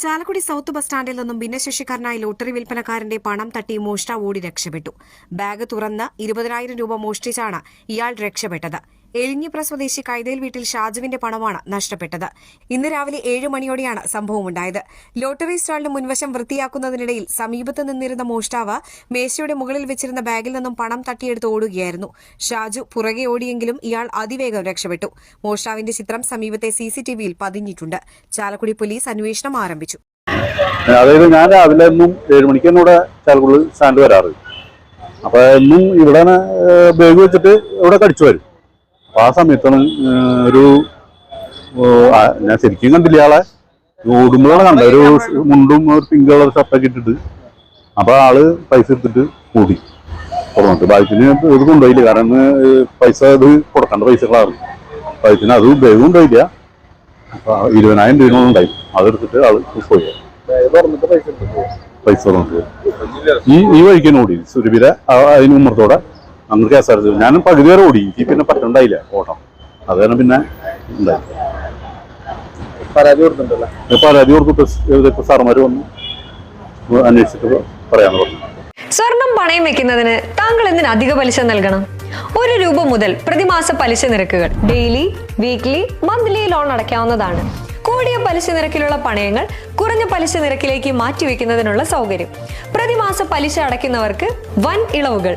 Chalakudy south bus സ്റ്റാൻഡിൽ നിന്നും ഭിന്നശേഷിക്കാരനായ lottery വിൽപ്പനക്കാരന്റെ പണം തട്ടി മോഷ്ടാവ് ഓടി രക്ഷപ്പെട്ടു. ബാഗ് തുറന്ന് ഇരുപതിനായിരം രൂപ മോഷ്ടിച്ചാണ് ഇയാൾ രക്ഷപ്പെട്ടത്. എലിഞ്ഞിപ്ര സ്വദേശി കൈതേൽ വീട്ടിൽ ഷാജുവിന്റെ പണമാണ് നഷ്ടപ്പെട്ടത്. ഇന്ന് രാവിലെ ഏഴ് മണിയോടെയാണ് സംഭവമുണ്ടായത് ലോട്ടറി സ്റ്റാളിന് മുൻവശം വൃത്തിയാക്കുന്നതിനിടയിൽ സമീപത്ത് നിന്നിരുന്ന മോഷ്ടാവ് മേശയുടെ മുകളിൽ വെച്ചിരുന്ന ബാഗിൽ നിന്നും പണം തട്ടിയെടുത്ത് ഓടുകയായിരുന്നു. ഷാജു പുറകെ ഓടിയെങ്കിലും ഇയാൾ അതിവേഗം രക്ഷപ്പെട്ടു. മോഷ്ടാവിന്റെ ചിത്രം സമീപത്തെ സിസിടിവിയിൽ പതിഞ്ഞിട്ടുണ്ട്. ചാലക്കുടി പോലീസ് അന്വേഷണം ആരംഭിച്ചു. അതായത് ഞാൻ രാവിലെ എന്നും ഏഴ് മണിക്ക് തന്നെ ഇവിടെ ചാലക്കുടി സ്റ്റാൻഡ് വരാറ്. അപ്പൊ എന്നും ഇവിടെ ബാഗ് വെച്ചിട്ട് ഇവിടെ കടിച്ചു വരും. അപ്പൊ ആ സമയത്താണ് ഒരു ഞാൻ ശരിക്കും കണ്ടില്ല ആളെ. ഓടുമ്പോഴാണ് കണ്ട ഒരു മുണ്ടും ഒരു പിങ്ക് കളർ ഷർട്ടൊക്കെ ഇട്ടിട്ട്. അപ്പൊ ആൾ പൈസ എടുത്തിട്ട് കൂടി തുറന്നിട്ട് ബാഗത്തിന് ഇത് കൊണ്ടുപോയില്ല. കാരണം പൈസ ഇത് കൊടുക്കേണ്ട പൈസകളാണ്. ബാഗത്തിന് അത് ബാഗ് കൊണ്ടുപോയില്ല. ഇരുപതിനായിരം രൂപ ഉണ്ടായി. അതെടുത്തിട്ട് ആൾ പോയി. പൈസ തുറന്നിട്ട് ഈ ഈ വഴിക്ക് തന്നെ ഓടി. സുരഭിര അതിന് ഉമ്മറത്തോടെ. അങ്ങനെ കെ എസ് ആർ ടി ഞാനും പകുതി വരെ ഓടി. എനിക്ക് പിന്നെ പറ്റണ്ടായില്ല ഓട്ടം. അത് കാരണം പിന്നെ ഉണ്ടായി പരാതി കൊടുത്തിട്ട് ഇപ്പൊ സാറന്മാര് വന്നു. അന്വേഷിച്ചിട്ട് പറയാന്ന് പറഞ്ഞു. സ്വർണം പണയം വെക്കുന്നതിന് താങ്കൾ എന്തിന് അധിക പലിശ നൽകണം? ഒരു രൂപ മുതൽ പ്രതിമാസ പലിശ നിരക്കുകൾ ഡെയിലി വീക്ക്ലി മന്ത്ലി ലോൺ അടയ്ക്കാവുന്നതാണ്. കൂടിയ പലിശ നിരക്കിലുള്ള പണയങ്ങൾ കുറഞ്ഞ പലിശ നിരക്കിലേക്ക് മാറ്റിവെക്കുന്നതിനുള്ള സൗകര്യം. പ്രതിമാസ പലിശ അടയ്ക്കുന്നവർക്ക് വൻ ഇളവുകൾ